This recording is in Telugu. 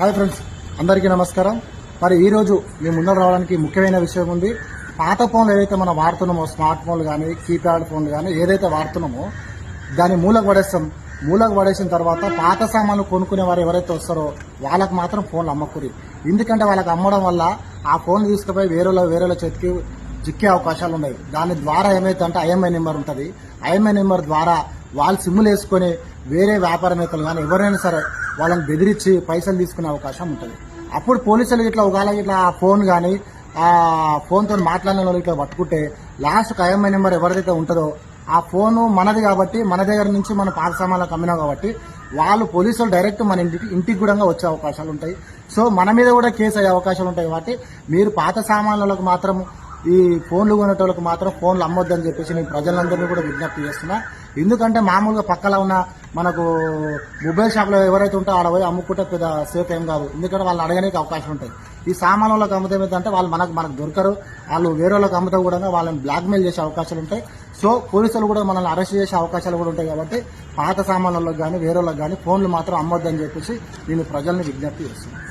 హాయ్ ఫ్రెండ్స్ అందరికీ నమస్కారం. మరి ఈరోజు మేము మీ ముందర రావడానికి ముఖ్యమైన విషయం ఉంది. పాత ఫోన్లు ఏదైతే మనం వాడుతున్నామో స్మార్ట్ ఫోన్లు కానీ కీప్యాడ్ ఫోన్లు కానీ ఏదైతే వాడుతున్నామో దాన్ని మూలకు పడేస్తాం. మూలకు పడేసిన తర్వాత పాత సామాన్లు కొనుక్కునే వారు ఎవరైతే వస్తారో వాళ్ళకు మాత్రం ఫోన్లు అమ్మకూరి. ఎందుకంటే వాళ్ళకి అమ్మడం వల్ల ఆ ఫోన్ తీసుకుపోయి వేరేలో వేరేలో చేతికి చిక్కే అవకాశాలు ఉన్నాయి. దాని ద్వారా ఏమైతే అంటే ఐఎంఐ నెంబర్ ఉంటుంది. ఐఎంఐ నెంబర్ ద్వారా వాళ్ళు సిమ్ములు వేసుకొని వేరే వ్యాపారవేత్తలు కానీ ఎవరైనా సరే వాళ్ళని బెదిరించి పైసలు తీసుకునే అవకాశం ఉంటుంది. అప్పుడు పోలీసులు ఇట్లా ఒకవేళ ఇట్లా ఆ ఫోన్ కానీ ఆ ఫోన్తో మాట్లాడిన వాళ్ళు ఇట్లా పట్టుకుంటే లాస్ట్కి ఐఎంఐ నెంబర్ ఎవరిదైతే ఉంటుందో ఆ ఫోను మనది కాబట్టి మన దగ్గర నుంచి మన పాత సామాన్లకు అమ్మినాం కాబట్టి వాళ్ళు పోలీసులు డైరెక్ట్ మన ఇంటికి ఇంటికి కూడా వచ్చే అవకాశాలు ఉంటాయి. సో మన మీద కూడా కేసు అయ్యే అవకాశాలు ఉంటాయి కాబట్టి మీరు పాత సామాన్లకు మాత్రం ఈ ఫోన్లు కొనేటోళ్ళకి మాత్రం ఫోన్లు అమ్మొద్దని చెప్పేసి నేను ప్రజలందరినీ కూడా విజ్ఞప్తి చేస్తున్నా. ఎందుకంటే మామూలుగా పక్కన ఉన్న మనకు మొబైల్ షాప్లో ఎవరైతే ఉంటే ఆడ పోయి అమ్ముకుంటే పెద్ద సేఫ్ ఏం కాదు. ఎందుకంటే వాళ్ళు అడగడానికి అవకాశం ఉంటుంది ఈ సామాన్లకు అమ్మితే ఏంటంటే వాళ్ళు మనకు మనకు దొరకరు. వాళ్ళు వేరే వాళ్ళకి అమ్మితే కూడా వాళ్ళని బ్లాక్మెయిల్ చేసే అవకాశాలు ఉంటాయి. సో పోలీసులు కూడా మనల్ని అరెస్ట్ చేసే అవకాశాలు కూడా ఉంటాయి కాబట్టి పాత సామాన్లకు కానీ వేరే వాళ్ళకి కానీ ఫోన్లు మాత్రం అమ్మొద్దని చెప్పేసి నేను ప్రజల్ని విజ్ఞప్తి చేస్తున్నాను